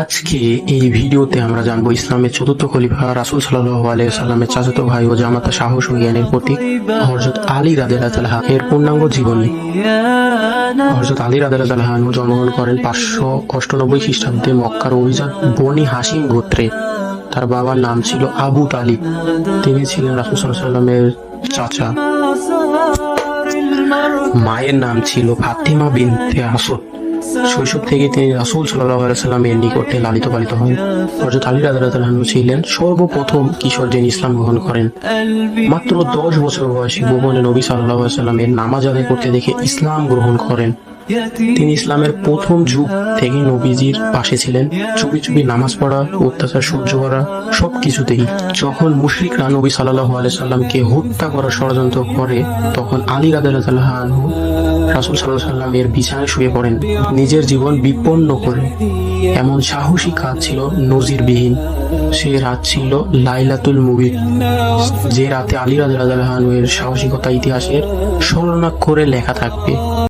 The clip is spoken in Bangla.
আজকে এই ভিডিওতে আমরা জানব ইসলামের চতুর্থ খলিফা রাসুল সাল্লাহ আলাইসাল্লামের চাচাতো ভাই ও জামাতা সাহস ও জ্ঞানের প্রতীক হরজত আলী রাদেলাহ এর পূর্ণাঙ্গ জীবনী। হরজত আলী রাদেলাহ জন্মগ্রহণ করেন পাঁচশো অষ্টানব্বই খ্রিস্টাব্দে মক্কার অভিজাত বনি হাসিম গোত্রে। তার বাবার নাম ছিল আবু তালিব। তিনি ছিলেন রাসুল সাল্লামের চাচা। মায়ের নাম ছিল ফাতিমা বিনতে আসদ। শৈশব থেকে তিনি রাসুল সাল্লাহ সাল্লামের নিকটে লালিত পালিত হন। হজরত আলী রাজু ছিলেন সর্বপ্রথম কিশোর যিনি ইসলাম গ্রহণ করেন। মাত্র দশ বছর বয়সী গোপনে নবী সাল্লাহ সাল্লামের নামাজ আদায় করতে দেখে ইসলাম গ্রহণ করেন। তিনি ইসলামের প্রথম যুগ থেকে নবীজির পাশে ছিলেন। চুপি চুপি নামাজ পড়া, অত্যাচার, সহ্য করা, সবকিছুতেই। যখন মুশরিকরা নবী সাল্লাহ সাল্লামকে হত্যা করার ষড়যন্ত্র করে, তখন আলী রাদাল্লাহ রাসুল সাল্লাহ সাল্লামের বিছানায় শুয়ে পড়েন। নিজের জীবন বিপন্ন করে। এমন সাহসী কাজ ছিল নজিরবিহীন। সে রাত ছিল লাইলাতুল মুবির যে রাতে আলী রাজা এর সাহসিকতা ইতিহাসের স্মরণাক্ষরে লেখা থাকবে।